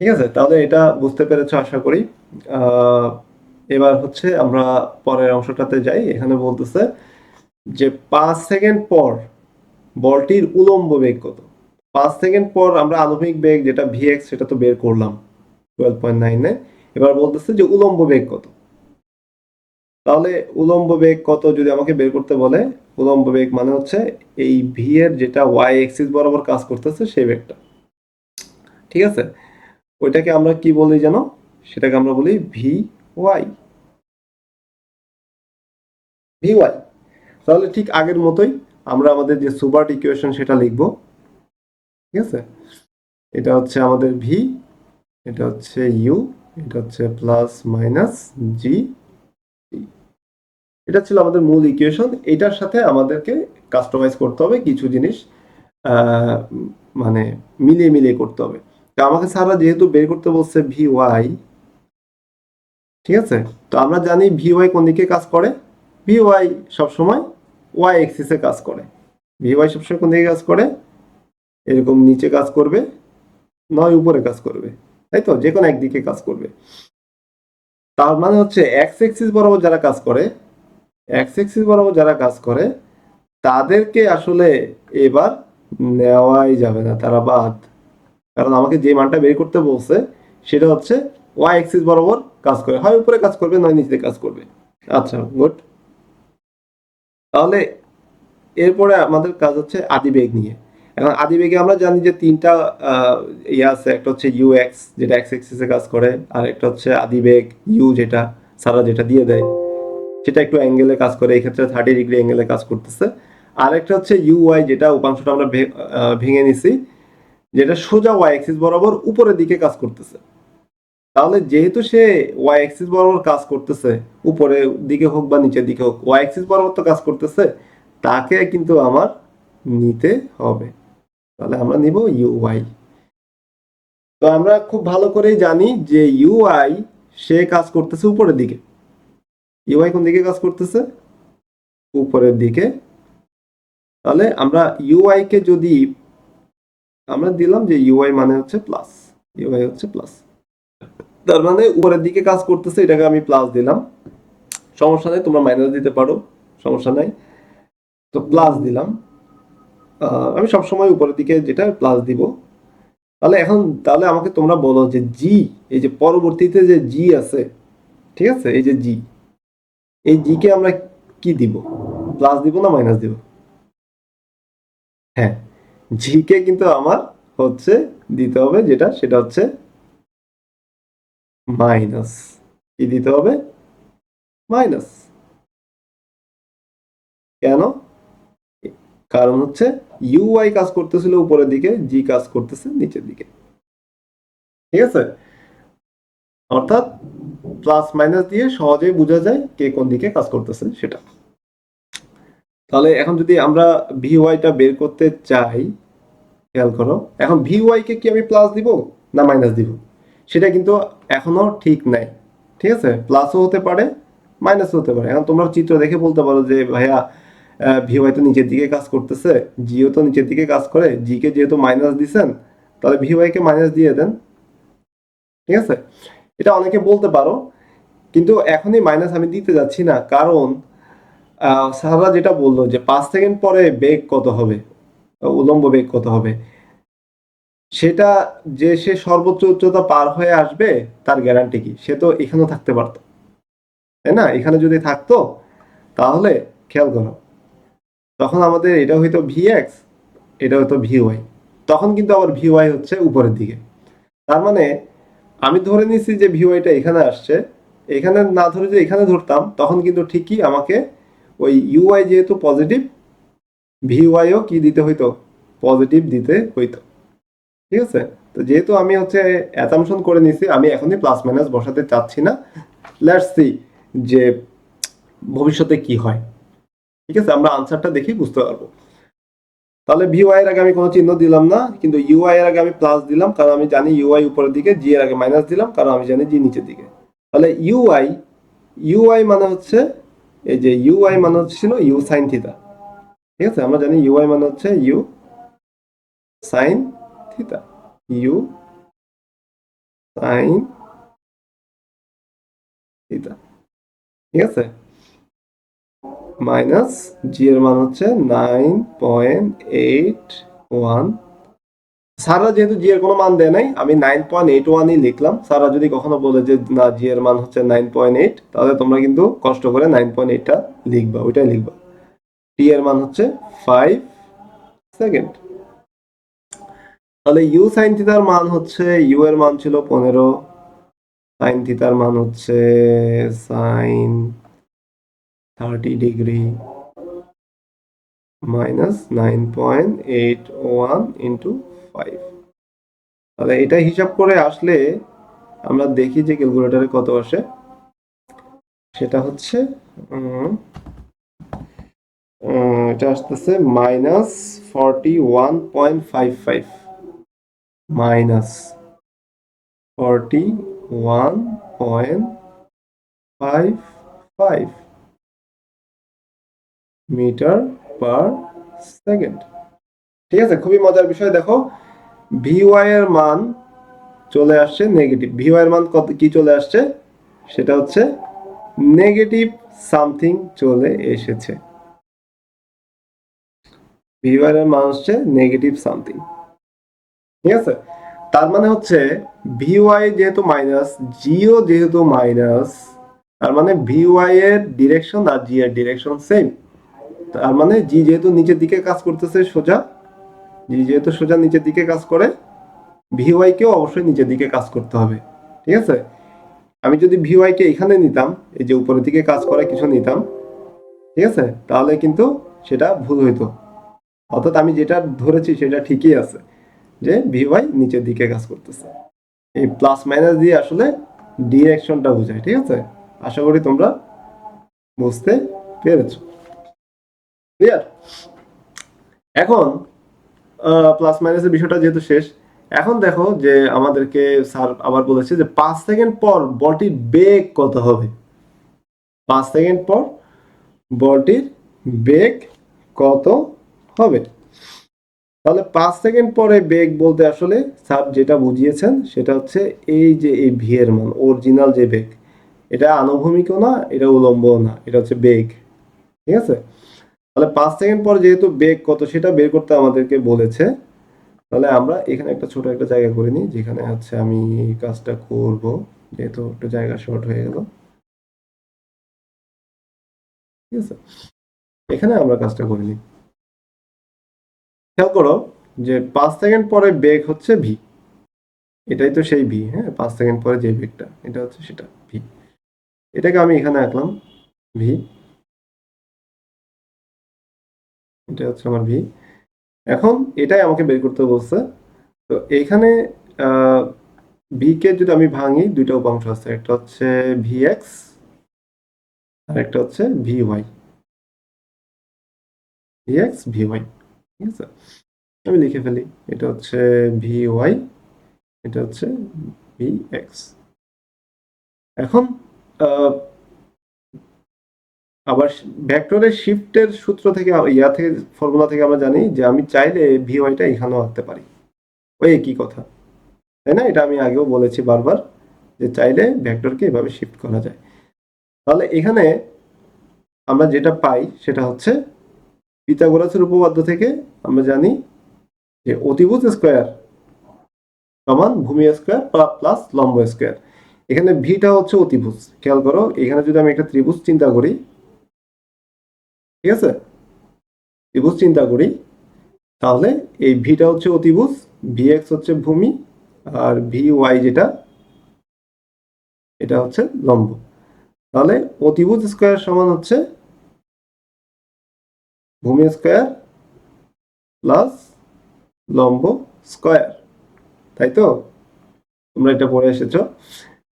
ঠিক আছে? তাহলে এটা বুঝতে পেরেছ, আশা করি। এবার হচ্ছে আমরা পরের অংশটাতে যাই। এখানে বলতেছে যে, পাঁচ সেকেন্ড পর বলটির উলম্ব বেগ কত? পাঁচ সেকেন্ড পর আমরা আনুভূমিক বেগ যেটা ভিএক্স সেটা তো বের করলাম টুয়েলভ পয়েন্ট নাইনে এবার বলতেছে যে, উলম্ব বেগ কত? তাহলে উলম্ব বেগ কত যদি আমাকে বের করতে বলে, উলম্ব বেগ মানে হচ্ছে এই ভি এর যেটা ওয়াই এক্সিস বরাবর কাজ করতেছে, সেই বেগটা। ঠিক আছে? ওইটাকে আমরা কি বলি যেন? সেটাকে আমরা বলি ভি ওয়াই। V Y. তাহলে ঠিক আগের মতোই আমরা আমাদের যে সুবার্ট ইকুয়েশন সেটা লিখব। ঠিক আছে? এটা হচ্ছে আমাদের ভি, এটা হচ্ছে ইউ, এটা হচ্ছে প্লাস মাইনাস জি। এটা ছিল আমাদের মূল ইকুয়েশন এটার সাথে আমাদেরকে কাস্টমাইজ করতে হবে, কিছু জিনিস মানে মিলিয়ে মিলিয়ে করতে হবে। তো আমাকে স্যাররা যেহেতু বের করতে বলছে ভি ওয়াই, ঠিক আছে? তো আমরা জানি ভি ওয়াই কোন দিকে কাজ করে? ভি ওয়াই সবসময় ওয়াই এক্সিসে কাজ করে। ভি ওয়াই সবসময় কোন দিকে কাজ করে? এরকম নিচে কাজ করবে, নয় উপরে কাজ করবে, তাই তো? যে কোনো একদিকে কাজ করবে। তার মানে হচ্ছে এক্স এক্সিস বরাবর যারা কাজ করে এক্স এক্সিস বরাবর যারা কাজ করে, তাদেরকে আসলে এবার নেওয়াই যাবে না, তারা বাদ। কারণ আমাকে যে মানটা বের করতে বলছে, সেটা হচ্ছে ওয়াই এক্সিস বরাবর কাজ করে। হয় উপরে কাজ করবে, নয় নিচে কাজ করবে। আচ্ছা গুড তাহলে এরপরে আমাদের কাজ হচ্ছে আদিবেগ নিয়ে। এখন আদিবেগে আমরা জানি যে তিনটা ইয়ে আছে। একটা হচ্ছে ইউ এক্স যেটা এক্স এক্সিসে কাজ করে, আর একটা হচ্ছে আদিবেগ ইউ যেটা, সারা যেটা দিয়ে দেয়, সেটা একটু অ্যাঙ্গেলে কাজ করে। এই ক্ষেত্রে থার্টি ডিগ্রি অ্যাঙ্গেলে কাজ করতেছে। আর একটা হচ্ছে ইউ ওয়াই যেটা উপাংশটা আমরা ভেঙে নিছি। যেটা সোজা ওয়াই অ্যাক্সিস বরাবর উপরের দিকে কাজ করতেছে। তাহলে যেহেতু সে ওয়াই অ্যাক্সিস বরাবর কাজ করতেছে, উপরের দিকে হোক বা নিচের দিকে হোক ওয়াই অ্যাক্সিস বরাবর তো কাজ করতেছে, তাকে কিন্তু আমার নিতে হবে। তাহলে আমরা নিব ইউআই তো আমরা খুব ভালো করেই জানি যে ইউআই সে কাজ করতেছে উপরের দিকে। ইউআই কোন দিকে কাজ করতেছে? উপরের দিকে। তাহলে আমরা ইউআই কে যদি আমরা দিলাম যে ইউআই মানে হচ্ছে প্লাস ইউআই হচ্ছে প্লাস তার মানে উপরের দিকে কাজ করতেছে, এটাকে আমি প্লাস দিলাম। সমস্যা নেই, তোমরা মাইনাস দিতে পারো, সমস্যা নাই। তো প্লাস দিলাম। আমি সবসময় উপরের দিকে যেটা প্লাস দিব। তাহলে এখন, তাহলে আমাকে তোমরা বলো যে জি এই যে পরবর্তীতে যে জি আছে, ঠিক আছে? এই যে জি এই জি কে আমরা কি দিব? প্লাস দিব না মাইনাস দিব? হ্যাঁ। জি কে কিন্তু আমার হচ্ছে দিতে হবে যেটা, সেটা হচ্ছে মাইনাস কি দিতে হবে? মাইনাস কেন? কারণ হচ্ছে ইউআই কাজ করতেছিল উপরের দিকে জি কাজ করতেছে নিচের দিকে। ঠিক আছে? অর্থাৎ প্লাস মাইনাস দিয়ে সহজেই বোঝা যায় কে কোন দিকে কাজ করতেছে সেটা। তাহলে এখন যদি আমরা ভি ওয়াইটা বের করতে চাই, খেয়াল করো, এখন ভি ওয়াই কে আমি প্লাস দিব না মাইনাস দিব? সেটা কিন্তু এখনও ঠিক নাই, ঠিক আছে? প্লাসও হতে পারে মাইনাসও হতে পারে। এখন তোমরা চিত্র দেখে বলতে পারো যে, ভাইয়া ভিওয়াই তো নিচের দিকে কাজ করতেছে, জিও তো নিচের দিকে কাজ করে, জিকে যেহেতু মাইনাস দিছেন, তাহলে ভিওয়াই কে মাইনাস দিয়ে দেন, ঠিক আছে? এটা অনেকে বলতে পারো, কিন্তু এখনই মাইনাস আমি দিতে যাচ্ছি না, কারণ স্যাররা যেটা বলল যে পাঁচ সেকেন্ড পরে বেগ কত হবে? উলম্ব বেগ কত হবে? সেটা যে সে সর্বোচ্চ উচ্চতা পার হয়ে আসবে, তার গ্যারান্টি কি? সে তো এখানেও থাকতে পারতো। তাই না? এখানে যদি থাকতো, তাহলে খেয়াল করো। তখন আমাদের এটা হইতো ভি এক্স এটা হইতো ভি ওয়াই তখন কিন্তু আবার ভি ওয়াই হচ্ছে উপরের দিকে। তার মানে আমি ধরে নিছি যে ভি ওয়াইটা এখানে আসছে। এখানে না ধরে যে এখানে ধরতাম, তখন কিন্তু ঠিকই আমাকে ওই ইউআই যেহেতু পজিটিভ ভি ওয়াইও কি দিতে হইতো? পজিটিভ দিতে হইতো। ঠিক আছে? তো যেহেতু আমি হচ্ছে অ্যাসামশন করে নিছি আমি এখনই প্লাস মাইনাস বসাতে চাচ্ছি না। লেটস সি যে ভবিষ্যতে কি হয়। ঠিক আছে? আমরা আনসারটা দেখি, বুঝতে পারব। তাহলে ভিওয়াই এর আগে আমি কোনো চিহ্ন দিলাম না, কিন্তু ইউআই এর আগে আমি প্লাস দিলাম, কারণ আমি জানি ইউআই উপরের দিকে জি এর আগে মাইনাস দিলাম, কারণ আমি জানি জি নিচের দিকে। তাহলে ইউআই ইউআই মানে হচ্ছে এই যে ইউআই মানে হচ্ছিল ইউ সাইন থিতা ঠিক আছে? আমরা জানি ইউআই মানে হচ্ছে U sine theta U sine theta ঠিক আছে? মাইনাস জি এর মান হচ্ছে নাইন পয়েন্ট এইট ওয়ান স্যাররা যেহেতু জি এর কোনো মান দেয় নাই, আমি নাইন পয়েন্ট এইট ওয়ানই লিখলাম। স্যাররা যদি কখনো বলে যে, না জি এর মান হচ্ছে নাইন পয়েন্ট এইট তাহলে তোমরা কিন্তু কষ্ট করে নাইন পয়েন্ট এইটটা লিখবা, ওইটাই লিখবা। টি এর মান হচ্ছে ফাইভ সেকেন্ড তাহলে ইউ সাইন থিতার মান হচ্ছে ইউ এর মান ছিল পনেরো সাইন থিতার মান হচ্ছে sine thirty degree minus nine point eight one into five তাহলে এটা হিসাব করে আসলে আমরা দেখি যে ক্যালকুলেটারে কত আসে। সেটা হচ্ছে এটা আসতেছে minus forty one point five five minus forty one point five five metre per second ঠিক আছে? খুবই মজার বিষয়। দেখো ভিওয়াই এর মান চলে আসছে নেগেটিভ ভিওয়াই এর মান কত কি চলে আসছে? সেটা হচ্ছে নেগেটিভ সামথিং চলে এসেছে। ভিওয়াই এর মান হচ্ছে নেগেটিভ সামথিং ঠিক আছে? তার মানে হচ্ছে ভিওয়াই যেহেতু মাইনাস জিও যেহেতু মাইনাস তার মানে ভিওয়াই এর ডিরেকশন আর জি এর ডিরেকশন সেম তার মানে জি যেহেতু নিচের দিকে কাজ করতেছে সোজা যেহেতু সোজা নিচের দিকে কাজ করে ভিওয়াই কেও অবশ্যই নিচের দিকে কাজ করতে হবে, ঠিক আছে? আমি যদি ভিওয়াই কে এখানে নিতাম, এই যে উপরের দিকে কাজ করে কিছু নিতাম, ঠিক আছে? তাহলে কিন্তু সেটা ভুল হইতো। অর্থাৎ আমি যেটা ধরেছি সেটা ঠিকই আছে, যে ভিওয়াই নিচের দিকে কাজ করতেছে। এই প্লাস মাইনাস দিয়ে আসলে ডিরেকশনটা বোঝায়, ঠিক আছে? আশা করি তোমরা বুঝতে পেরেছ। ক্লিয়ার এখন প্লাস মাইনাসের বিষয়টা যেহেতু শেষ, এখন দেখো যে আমাদেরকে স্যার আবার বলেছে যে পাঁচ সেকেন্ড পর বলটির বেগ কত হবে? পাঁচ সেকেন্ড পর বলটির বেগ কত হবে? তাহলে পাঁচ সেকেন্ড পরে বেগ বলতে আসলে স্যার যেটা বুঝিয়েছেন সেটা হচ্ছে এই যে এই ভি এর মান অরিজিনাল যে বেগ, এটা আনুভূমিকও না, এটা উলম্বও না, এটা হচ্ছে বেগ, ঠিক আছে? তাহলে পাঁচ সেকেন্ড পর যেহেতু বেগ কত সেটা বের করতে আমাদেরকে বলেছে, তাহলে আমরা এখানে একটা ছোট একটা জায়গা করে নিই, যেখানে হচ্ছে আমি এই কাজটা করব, যেহেতু একটু জায়গা শর্ট হয়ে গেল। ঠিক আছে? এখানে আমরা কাজটা করে নিই। খেয়াল করো যে পাঁচ সেকেন্ড পরে বেগ হচ্ছে ভি এটাই তো সেই ভি হ্যাঁ? পাঁচ সেকেন্ড পরে যে বেগটা, এটা হচ্ছে সেটা ভি এটাকে আমি এখানে আঁকলাম ভি এটা হচ্ছে আমার ভি এখন এটাই আমাকে বের করতে বলছে। তো এইখানে ভি কে যদি আমি ভাঙি, দুইটা উপাংশ আছে। একটা হচ্ছে ভি এক্স আর একটা হচ্ছে V Y V X V Y ঠিক আছে? আমি লিখে ফেলি। এটা হচ্ছে ভি ওয়াই এটা হচ্ছে ভি এক্স এখন আবার ভেক্টরের শিফটের সূত্র থেকে, ইয়া থেকে, ফর্মুলা থেকে আমরা জানি যে আমি চাইলে ভি ওয়াইটা এখানেও আঁকতে পারি। ওই একই কথা। তাই না? এটা আমি আগেও বলেছি বারবার যে চাইলে ভেক্টরকে এভাবে শিফট করা যায়। তাহলে এখানে আমরা যেটা পাই সেটা হচ্ছে পিথাগোরাসের উপপাদ্য থেকে আমরা জানি যে অতিভুজ স্কোয়ার সমান ভূমি স্কোয়ার প্লাস লম্ব স্কোয়ার। এখানে ভিটা হচ্ছে অতিভুজ। খেয়াল করো, এখানে যদি আমি একটা ত্রিভুজ চিন্তা করি ঠিক আছে? ত্রিভুজ চিন্তা করি। তাহলে এই ভিটা হচ্ছে অতিভুজ ভি এক্স হচ্ছে ভূমি, আর ভি ওয়াই যেটা, এটা হচ্ছে লম্ব। তাহলে অতিভুজ স্কোয়ার সমান হচ্ছে ভূমি স্কোয়ার প্লাস লম্ব স্কোয়ার তাই তো? তোমরা এটা পড়ে এসেছ।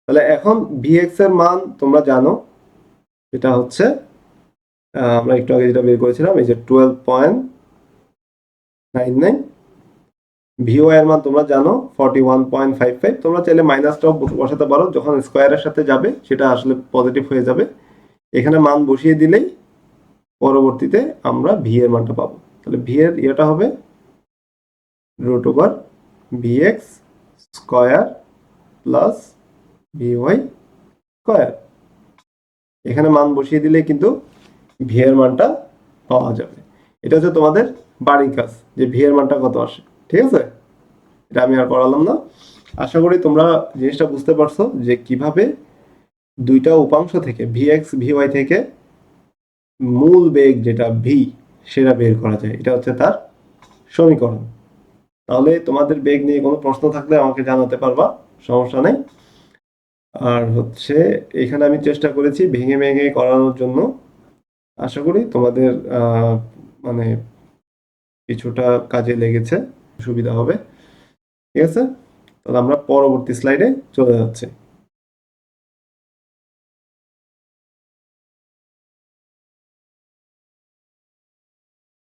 তাহলে এখন ভিএক্স এর মান তোমরা জানো এটা হচ্ছে আমরা একটু আগে যেটা বের করেছিলাম, এই যে twelve point nine nine V O এর মান তোমরা জানো forty one point five five তোমরা চাইলে মাইনাসটাও বসাতে পারো, যখন স্কোয়ারের সাথে যাবে, সেটা আসলে পজিটিভ হয়ে যাবে। এখানে মান বসিয়ে দিলেই পরবর্তীতে আমরা ভি এর মানটা পাবো। তাহলে ভি এর ইয়েটা হবে root over V X square plus V Y square এখানে মান বসিয়ে দিলে কিন্তু ভি এর মানটা পাওয়া যাবে। এটা হচ্ছে তোমাদের বাড়ির কাজ, যে ভি এর মানটা কত আসে, ঠিক আছে? এটা আমি আর করালাম না। আশা করি তোমরা জিনিসটা বুঝতে পারছ যে কীভাবে দুইটা উপাংশ থেকে ভি এক্স ভি ওয়াই থেকে মূল বেগ যেটা ভি সেটা বের করা যায়। এটা হচ্ছে তার সমীকরণ। তাহলে তোমাদের বেগ নিয়ে কোনো প্রশ্ন থাকলে আমাকে জানাতে পারবা, সমস্যা নেই। আর হচ্ছে, এখানে আমি চেষ্টা করেছি ভেঙে ভেঙে করানোর জন্য। আশা করি তোমাদের মানে কিছুটা কাজে লেগেছে, সুবিধা হবে। ঠিক আছে? তাহলে আমরা পরবর্তী স্লাইডে চলে যাচ্ছি।